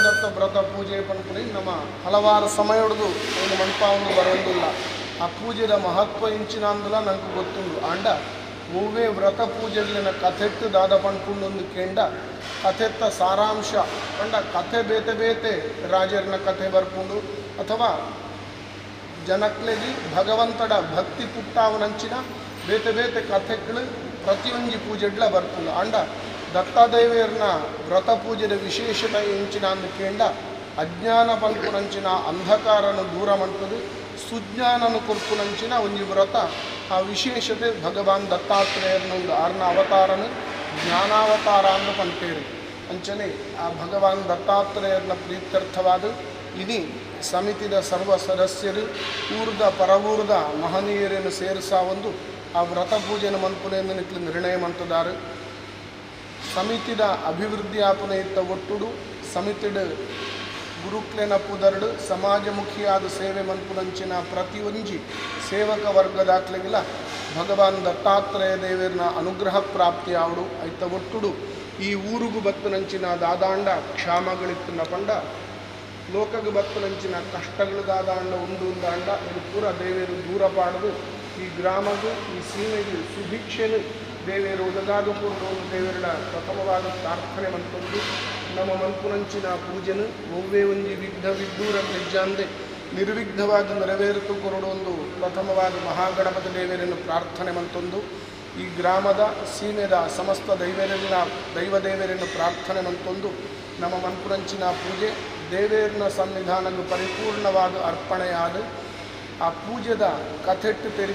ಇವತ್ತು ವ್ರತ ಪೂಜೆ ಪನ್ಪುನಿ ನಮ್ಮ ಹಲವಾರು ಸಮಯ ಹಿಡಿದು ಒಂದು ಮಂಟಪವನ್ನು ಬರೋದಿಲ್ಲ ಆ ಪೂಜೆದ ಮಹತ್ವ ಇಂಚಿನ ಅಂದಲ ನನಗೆ ಗೊತ್ತುಂಡು. ಆಂಡ ಒವ್ವೇ ವ್ರತ ಪೂಜೆಗಳನ್ನ ಕಥೆತ್ತು ದಾದ ಪನ್ಪುಂಡು ಒಂದು ಕೇಂಡ. ಕಥೆತ್ತ ಸಾರಾಂಶ. ಕಂಡ ಕಥೆ ಬೇತೆ ಬೇತೆ ರಾಜರನ್ನ ಕಥೆ ಬರ್ಪುಂಡು. ಅಥವಾ ಜನಕ್ಲೆಗಿ ಭಗವಂತಡ ಭಕ್ತಿ ಪುಟ್ಟಾವನಂಚಿನ ಬೇತೆ ಬೇತೆ ಕಥೆಗಳು ಪ್ರತಿಯೊಂದು ಪೂಜೆಡ್ಲ ಬರ್ತುಂಡು ಅಂಡ ದತ್ತಾದೇವಿಯರ್ನ ವ್ರತ ಪೂಜೆದ ವಿಶೇಷತೆ ಇಂಚಿನ ಅಂದು ಕೇಂಡ ಅಜ್ಞಾನ ಪಲ್ಪುನಂಚಿನ ಅಂಧಕಾರನು ದೂರ ಮಂಟದು ಸುಜ್ಞಾನನು ಕೊರ್ಪುನಂಚಿನ ಒಂಜಿ ವ್ರತ. ಆ ವಿಶೇಷತೆ ಭಗವಾನ್ ದತ್ತಾತ್ರೇಯರ್ನೊಂದು ಆರ್ನ ಅವತಾರನು ಜ್ಞಾನಾವತಾರ ಅಂದು ಪಂಟೇರಿ ಅಂಚನೆ ಆ ಭಗವಾನ್ ದತ್ತಾತ್ರೇಯರ್ನ ಪ್ರೀತ್ಯರ್ಥವಾದ ಇದಿ ಸಮಿತಿದ ಸರ್ವ ಸದಸ್ಯರು ಊರ್ದ ಪರವೂರ್ದ ಮಹನೀಯರನ್ನು ಸೇರಿಸ ಒಂದು ಆ ವ್ರತ ಪೂಜೆಯನ್ನು ಮನ್ಪುನೆಂದು ನಿರ್ಣಯ ಮಂತದಾರು ಸಮಿತಿದ ಅಭಿವೃದ್ಧಿ ಆಪನ ಇತ್ತ ಒಟ್ಟುಡು ಸಮಿತಿಡ ಗುರುಕ್ಲೆನ ಪುದರ್ಡು, ಸಮಾಜಮುಖಿಯಾದ ಸೇವೆ ಮನ್ಪುನಂಚಿನ ಪ್ರತಿಯೊಂಜಿ ಸೇವಕ ವರ್ಗದಾಕ್ಲೆಗಿಲ ಭಗವಾನ್ ದತ್ತಾತ್ರೇಯ ದೇವರನ ಅನುಗ್ರಹ ಪ್ರಾಪ್ತಿ ಆವಡು ಐತ ಒಟ್ಟುಡು ಈ ಊರುಗು ಬತ್ತುನಂಚಿನ ದಾದಾಂಡ ಕ್ಷಾಮಗಳಿತ್ತಿನ ಪಂಡ, ಲೋಕಗೆ ಬತ್ತುನಂಚಿನ ಕಷ್ಟಗಳು ದಾದಾಂಡ ಉಂಡು ಉಂದಾಂಡ ಇದು ಪೂರ ದೇವರು ದೂರ ಪಾಡದು ಈ ಗ್ರಾಮಗೂ, ಈ ಸೀಮೆಗೂ ಸುಭಿಕ್ಷೆನು ದೇವೇರು ಒದಗಾದು ಪೂರ್ಣ ದೇವರ ಪ್ರಥಮವಾದ ಪ್ರಾರ್ಥನೆ ಮಂತೊಂದು ನಮ್ಮ ಮನ್ಪುನಂಚಿನ ಪೂಜೆನು ಒವ್ವೇ ಒಂಜಿ ವಿಘ್ನ ವಿದ್ದೂರ ಹೆಜ್ಜಾಂದೆ ನಿರ್ವಿಘ್ನವಾಗಿ ನೆರವೇರಿತು ಕೊರಡೊಂದು ಪ್ರಥಮವಾಗಿ ಮಹಾಗಣಪತಿ ದೇವರನ್ನು ಪ್ರಾರ್ಥನೆ ಮಂತೊಂದು ಈ ಗ್ರಾಮದ, ಸೀಮೆದ, ಸಮಸ್ತ ದೈವರನ್ನ ದೈವ ದೇವರನ್ನು ಪ್ರಾರ್ಥನೆ ಮಂತೊಂದು ನಮ್ಮ ಮನ್ಪುರಂಚಿನ ಪೂಜೆ ದೇವೇರಿನ ಸನ್ನಿಧಾನವು ಪರಿಪೂರ್ಣವಾಗಿ ಅರ್ಪಣೆಯಾದ ಆ ಪೂಜೆದ ಕಥೆಟ್ಟು ತೆರಿ